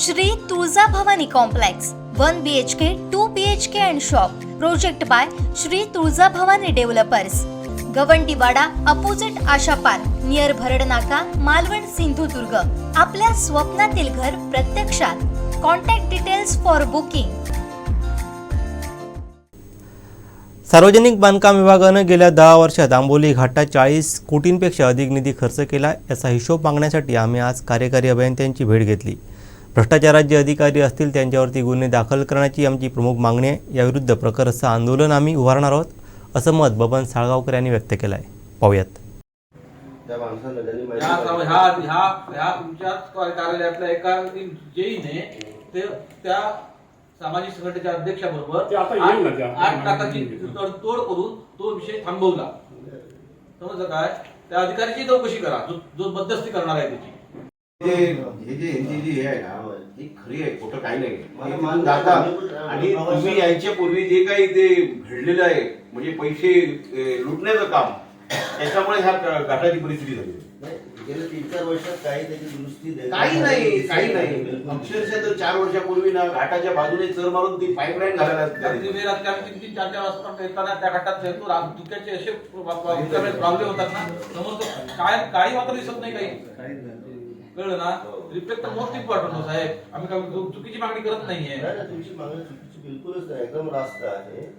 Shri Tulja Bhavani complex one B H K two B H K and shop project by Shri Tulja Bhavani developers Gawandiwada opposite Asha park near Bharad Naka Malvan Sindhudurg. आपल्या स्वप्नातील घर प्रत्यक्षात. Contact details for booking सार्वजनिक बांधकाम विभागानं गेल्या दहा वर्षात आंबोली घाटात चाळीस कोटींपेक्षा अधिक निधी खर्च केला याचा हिशोब मागण्यासाठी आम्ही आज कार्यकारी अभियंत्यांची भेट घेतली. भ्रष्टाचारात जे अधिकारी असतील त्यांच्यावरती गुन्हे दाखल करण्याची आमची प्रमुख मागणी आहे. याविरुद्ध प्रखरचं आंदोलन आम्ही उभारणार आहोत असं मत बबन साळगावकर यांनी व्यक्त केलं आहे पाहूयात. त्या माणसानं त्यांनी ह्या माहिती ह्या ह्या ह्या तुमच्याच कार्यालयातल्या एका जेईने ते त्या सामाजिक संघटनेच्या अध्यक्षाबरोबर ते आता येईल ना त्या. आठ आठ लाखाची तोड करून तो विषय थांबवला. समजलं काय? त्या अधिकाऱ्याची चौकशी करा. जो जो करणार आहे त्याची. हे जे यांची जी हे आहे ना ही खरी आहे खोटं काही नाही मला हे मान- दादा मान- आणि तुम्ही यायच्या पूर्वी जे काही ते घडलेलं आहे म्हणजे पैसे ए, लुटण्याचं काम त्याच्यामुळे ह्या घाटाची परिस्थिती झाली. नाही, गेल्या तीन चार वर्षात काही त्याची दुरुस्ती दे- काही नाही काही नाही. अक्षरशः तर चार वर्षापूर्वी ना घाटाच्या बाजूने चर मारून ती पाईपलाईन घालायला आम्ही तीन तीन चार चार वाजता येताना त्या घाटात फिरतो रा- धुक्याचे असे प्रॉब्लेम होतात ना. समोर तो काय काही मात्र दिसत नाही काही. कळलं ना? रिफ्लेक्ट मोस्ट इम्पॉर्टंट साहेब. आम्ही चु- चुकीची मागणी करत नाहीये. नाही, नाही, तुमची मागणी चुकीची बिलकुलच नाही. एकदम रास्त आहे.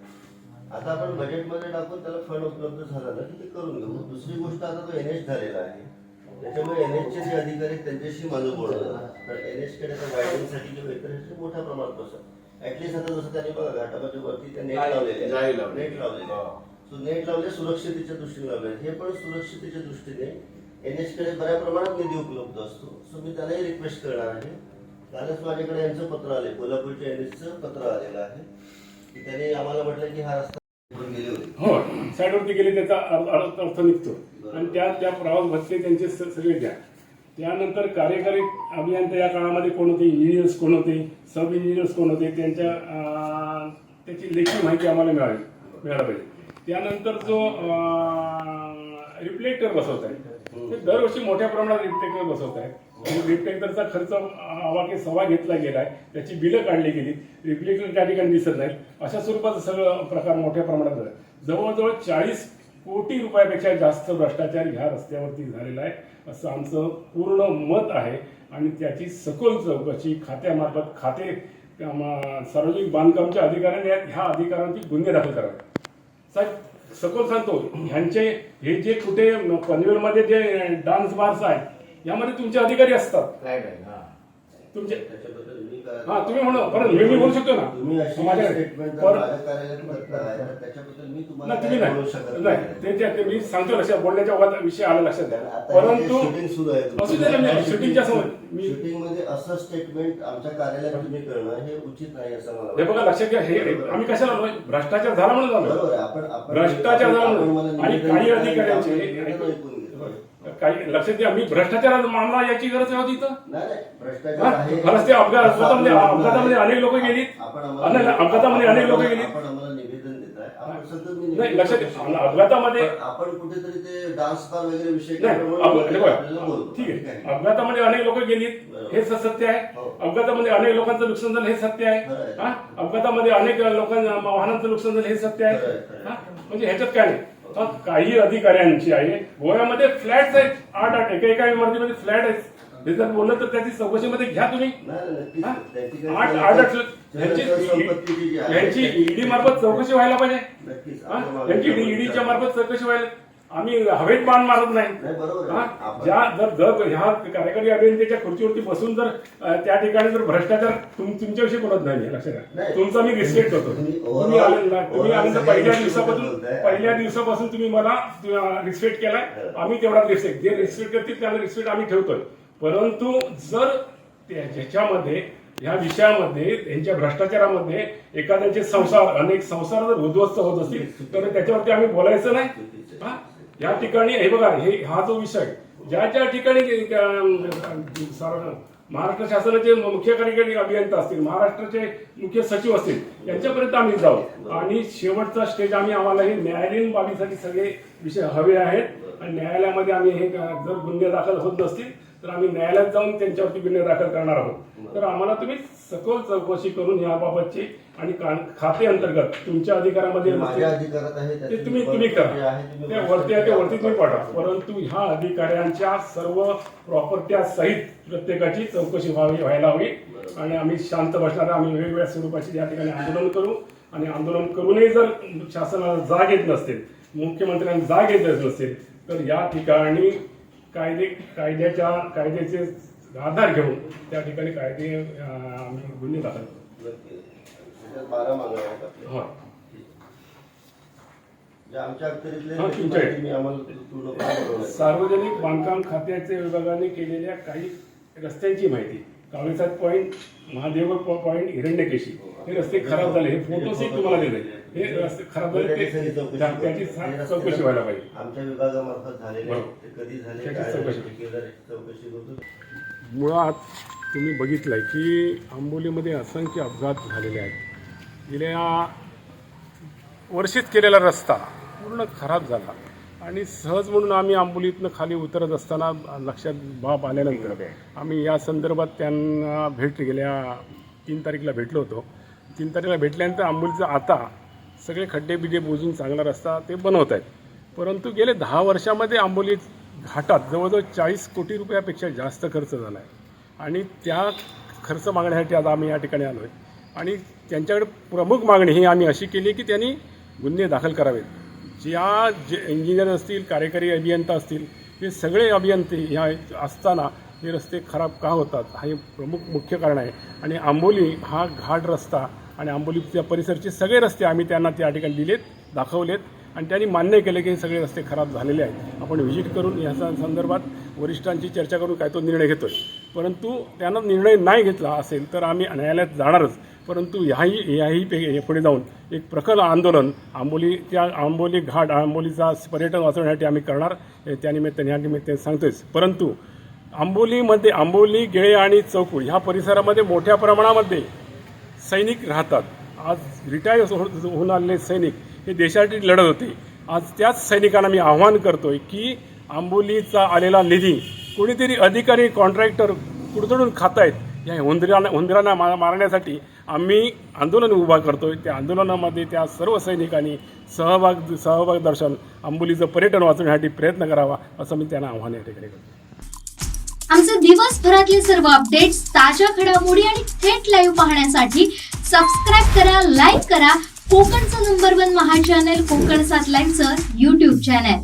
आता आपण बजेटमध्ये टाकून त्याला फंड उपलब्ध झाला ना की ते करून घेऊ. दुसरी गोष्ट आता तो एनएच झालेला आहे. त्याच्यामुळे एनएचचे जे अधिकारी आहेत, त्यांच्याशी माझं बोलणं. झालं. तर एनएच कडे गायडन्ससाठी किंवा इतर ह्याचे मोठ्या प्रमाणात बसत ऍटलीस्ट आता जसं त्यांनी बघा घाटामध्ये वरती ते नेट जाळी- लावलेले जाळी लावली. नेट लावलेले हा. सो नेट लावले सुरक्षितेच्या दृष्टीने लावले हे पण सुरक्षितेच्या दृष्टीने कडे बऱ्या प्रमाणात निधी उपलब्ध असतो. सो मी त्यालाही रिक्वेस्ट करणार आहे. कालच माझ्याकडे यांचं पत्र आले कोल्हापूरच्या एनएचचं पत्र आलेलं आहे. की त्यांनी आम्हाला म्हटलं की हा रस्ता इकडून गेले होते. हो साईडवरती गेले त्याचा अर्थ निघतो. आणि त्या त्या प्रवास भत्ते त्यांचे सगळे द्या. त्यानंतर कार्यकारी अभियंता या काळामध्ये कोण होते? इंजिनियर्स कोण होते? सब इंजिनियर्स कोण होते? त्यांच्या त्याची लेखी माहिती आम्हाला मिळावी मिळायला पाहिजे. त्यानंतर जो रिफ्लेक्टर बसवत आहे ते दरवर्षी मोठ्या प्रमाणात रिफ्लेक्टर बसवत आहे रिपटेकरचा खर्च आवाके सवा घेतला गेला आहे. त्याची बिलं काढली गेली. रिफ्लेक्टर त्या ठिकाणी दिसत नाहीत. अशा स्वरूपाचा सगळं प्रकार मोठ्या प्रमाणात झाला. जवळजवळ चाळीस कोटी रुपयापेक्षा जास्त भ्रष्टाचार ह्या रस्त्यावरती झालेला आहे असं आमचं पूर्ण मत आहे. आणि त्याची सखोल चौकशी खात्यामार्फत खाते सार्वजनिक बांधकामच्या अधिकाऱ्यांनी ह्या अधिकाऱ्यांची गुन्हे दाखल करावे. साहेब सखोल सांगतो ह्यांचे हे जे कुठे पनवेलमध्ये जे डान्स बार्स आहेत यामध्ये तुमचे अधिकारी असतात. तुमचे त्याच्याबद्दल मी काय- हा तुम्ही म्हणू बरं मी मी बोलू शकतो तुम्ही ना अशी माझ्याकडे स्टेटमेंट जर पर- माझ्या कार्यालयात करताय तर त्याच्याबद्दल मी तुम्हाला नाही तुम्ही काय बोलू नाही शकत नाही. ते ते- ते मी सांगतो लक्षात बोलण्याच्या विषय आला लक्षात द्या. आता परंतु शूटिंग सुरू आहे असू दे ना मी शूटिंगच्या समोर मी शूटिंगमध्ये असं स्टेटमेंट आमच्या कार्यालयात तुम्ही करणं हे उचित नाही असं मला हे बघा लक्षात घ्या. हे आम्ही कशाला आलोय? भ्रष्टाचार झाला म्हणून बरोबर झालो आहे. आपण आपण भ्रष्टाचार आपण- झाला आपण म्हणून आणि निवेदन काही करायला अधिकाऱ्यांचे आपण निवेदन. काही लक्षात घ्या मी भ्रष्टाचाराचा मामला याची गरज होती इथं नाही नाही भ्रष्टाचार आहे हा? खरंच ते अपघात अपघातामध्ये. अनेक लोक गेलीत आपण अनेक- आम्हाला अपघातामध्ये अनेक लोक गेलीत आपण आम्हाला निवेदन देताय आपण सतत मी नाही निवेदन लक्षात. अपघातामध्ये पण आपण कुठेतरी ते डान्स बार वगैरे विषय नाही हे बघा, आपल्याला बोलतो. ठीक आहे अपघातामध्ये अनेक लोक गेलीत बरोबर. हे स- सत्य आहे हो. अपघातामध्ये अनेक लोकांचं नुकसान झालं हे सत्य आहे खरं आहे. हा? अपघातामध्ये अनेक लोकांना वाहनांचं नुकसान झालं हे सत्य आहे खरं आहे, खरं आहे. हा? म्हणजे ह्याच्यात काय नाही हा, काही अधिकाऱ्यांची आहे. गोव्यामध्ये फ्लॅट आहेत. आठ आठ. एका एका इमारतीमध्ये फ्लॅट आहेत. हे जर बोललं तर त्याची चौकशीमध्ये घ्या तुम्ही. आठ आठ ह्यांची ईडी मार्फत चौकशी व्हायला पाहिजे. मागे- यांची ईडीच्या मार्फत चौकशी व्हायला आम्ही हवेत बाण मारत नाही. हा? ज्या जर ह्या कार्यकारी अभियंत्याच्या खुर्चीवरती बसून जर त्या ठिकाणी जर भ्रष्टाचार तुम- तुमच्याविषयी बोलत नाही लक्षात घ्या नाही. तुमचा मी रिस्पेक्ट करतो तुम्ही आनंद पहिल्या दिवसापासून. पहिल्या दिवसापासून तुम्ही मला रिस्पेक्ट केलाय आम्ही तेवढा रिस्पेक्ट जे रिस्पेक्ट करतील त्याला रिस्पेक्ट आम्ही ठेवतोय परंतु जर त्या- ज्याच्यामध्ये ह्या विषयामध्ये त्यांच्या भ्रष्टाचारामध्ये एखाद्याचे संसार अनेक संसार जर उद्ध्वस्त होत असतील तर त्याच्यावरती आम्ही बोलायचं नाही हा? या ठिकाणी हे बघा हे हा जो विषय ज्या ज्या ठिकाणी महाराष्ट्र शासनाचे मुख्य कार्यकारी अभियंता असतील महाराष्ट्राचे मुख्य सचिव असतील यांच्यापर्यंत आम्ही जाऊ. आणि शेवटचा स्टेज आम्ही आम्हाला हे न्यायालयीन बाबीसाठी सगळे विषय हवे आहेत. आणि न्यायालयामध्ये आम्ही हे जर गुन्हे दाखल होत नसतील तर आम्ही न्यायालयात जाऊन त्यांच्यावरती गुन्हे दाखल करणार आहोत. तर आम्हाला तुम्ही सखोल चौकशी करून याबाबतची आणि खाते अंतर्गत तुमच्या अधिकारामध्ये ते तुम्ही तुम्ही करा. ते वरती आहे ते वरती तुम्ही पाठवा. परंतु ह्या अधिकाऱ्यांच्या सर्व प्रॉपर्ट्या सहित प्रत्येकाची चौकशी व्हावी व्हायला हवी. आणि आम्ही शांत बसणार आम्ही वेगवेगळ्या स्वरूपाचे या ठिकाणी आंदोलन करू. आणि आंदोलन करूनही जर शासनाला जाग येत नसतील मुख्यमंत्र्यांना जाग येत नसतील तर या ठिकाणी कायदे कायद्याच्या कायद्याचे आधार घेऊन त्या ठिकाणी कायदे आम्ही गुन्हे दाखल त्याच्यात आमच्या तुमच्या आम्हाला सार्वजनिक बांधकाम खात्याच्या विभागाने केलेल्या काही रस्त्यांची माहिती. Kawlesad point Mahadev point Hiranyakeshi. हे रस्ते खराब झाले. हे फोटोसही तुम्हाला दिले हे रस्ते खराब झाले. त्याची चौकशी व्हायला पाहिजे. आमच्या विभागामार्फत झालेले. ते कधी झाले चौकशी. झाले, चौकशी करतो मुळात तुम्ही बघितलंय की आंबोलीमध्ये असंख्य अपघात झालेले आहेत. गेल्या वर्षीत केलेला रस्ता पूर्ण खराब झाला. आणि सहज म्हणून आम्ही आंबोलीतनं खाली उतरत असताना लक्षात बाब आल्यानंतर आम्ही या संदर्भात त्यांना भेट गेल्या तीन तारीखला भेटलो होतो. तीन तारीखला भेटल्यानंतर आंबोलीचं आता सगळे खड्डे बिड्डे बुजून चांगला रस्ता ते बनवत आहेत. परंतु गेले दहा वर्षामध्ये आंबोली घाटात जवळजवळ चाळीस कोटी रुपयापेक्षा जास्त खर्च झाला आहे. आणि त्या खर्च मागण्यासाठी आज आम्ही या ठिकाणी आलो आहे आणि त्यांच्याकडे प्रमुख मागणी ही आम्ही अशी केली की त्यांनी गुन्हे दाखल करावेत. ज्या जे इंजिनियर असतील कार्यकारी अभियंता असतील हे सगळे अभियंते ह्या असताना हे रस्ते खराब का होतात हा हे प्रमुख मुख्य कारण आहे. आणि आंबोली हा घाट रस्ता आणि आंबोलीच्या परिसरचे सगळे रस्ते आम्ही त्यांना त्या ठिकाणी दिलेत दाखवलेत. आणि त्यांनी मान्य केले की हे सगळे रस्ते खराब झालेले आहेत. आपण व्हिजिट करून या संदर्भात वरिष्ठांची चर्चा करून काय तो निर्णय घेतो आहे परंतु त्यांना निर्णय नाही घेतला असेल तर आम्ही न्यायालयात जाणारच. परंतु ह्याही ह्याही पे पुढे जाऊन एक प्रखर आंदोलन आंबोलीच्या आंबोली घाट आंबोलीचा पर्यटन वाचवण्यासाठी आम्ही करणार हे त्यानिमित्ताने ह्या निमित्ताने सांगतोयच. परंतु आंबोलीमध्ये आंबोली गेळे आणि चौकूळ ह्या परिसरामध्ये मोठ्या प्रमाणामध्ये सैनिक राहतात. आज रिटायर हो- होऊन आलेले सैनिक हे देशासाठी लढत होते. आज त्याच सैनिकांना मी आव्हान करतोय की आंबोलीचा आलेला निधी कोणीतरी अधिकारी कॉन्ट्रॅक्टर कुठतडून खातायत या हुंदरांना हुंदरांना मा मारण्यासाठी आम्ही आंदोलन उभा करतोय. त्या आंदोलनामध्ये त्या सर्व सैनिकांनी सहभाग सहभाग दर्शन आंबोलीचं पर्यटन वाचवण्यासाठी प्रयत्न करावा असं मी त्यांना आव्हान या ठिकाणी करतो आमचे दिवसभरातले सर्व अपडेट्स ताज्या घडामोडी आणि थेट लाईव्ह पाहण्यासाठी सबस्क्राईब करा लाईक करा. कोकणचं नंबर वन महा चॅनल कोकण सात लाईनचं युट्यूब चॅनल